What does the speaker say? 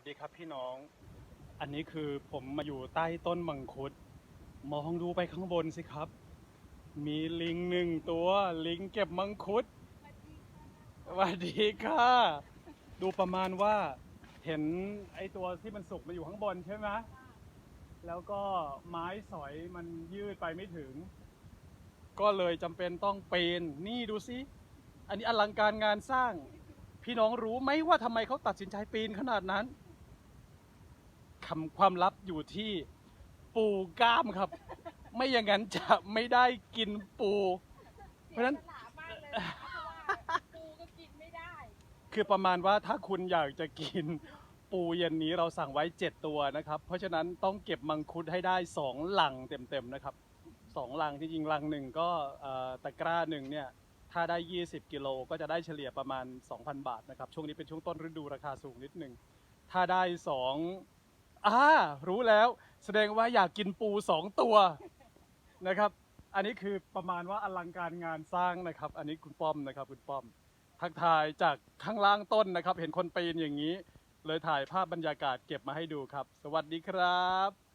วัสดีครับพี่น้อง อันนี้คือผมมาอยู่ใต้ต้นมังคุด มองดูไปข้างบนสิครับ มีลิงหนึ่งตัว ลิงเก็บมังคุดสวัสดีค่ะ ดูประมาณว่าเห็นไอตัวที่มันสุกมันอยู่ข้างบนใช่ไหมแล้วก็ไม้สอยมันยืดไปไม่ถึง ก็เลยจำเป็นต้องปีนนี่ดูสิ อันนี้อลังการงานสร้าง พี่น้องรู้ไหมว่าทำไมเขาตัดสินใจปีนขนาดนั้น คำความลับอยู่ที่ปูกล้ามครับ ไม่อย่างนั้นจะไม่ได้กินปู เพราะฉะนั้นฉลาดมากเลยนะคะเพราะว่าปูก็กินไม่ได้ คือประมาณว่าถ้าคุณอยากจะกินปูเย็นนี้เราสั่งไว้ 7 ตัวนะครับ เพราะฉะนั้นต้องเก็บมังคุดให้ได้ 2 หลังเต็มๆนะครับสองหลังจริงๆหลังหนึ่งก็เอ่อตะกร้าหนึ่งเนี่ยถ้าได้ 20 กิโลก็จะได้เฉลี่ยประมาณ 2,000 บาทนะครับ ช่วงนี้เป็นช่วงต้นฤดูราคาสูงนิดหนึ่งถ้าได้ 2 อ่ารู้แล้ว แสดงว่าอยากกินปูสองตัวนะครับ อันนี้คือประมาณว่าอลังการงานสร้างนะครับ อันนี้คุณป้อมนะครับ คุณป้อม ทักทายจากข้างล่างต้นนะครับ เห็นคนปีนอย่างนี้ เลยถ่ายภาพบรรยากาศเก็บมาให้ดูครับ สวัสดีครับ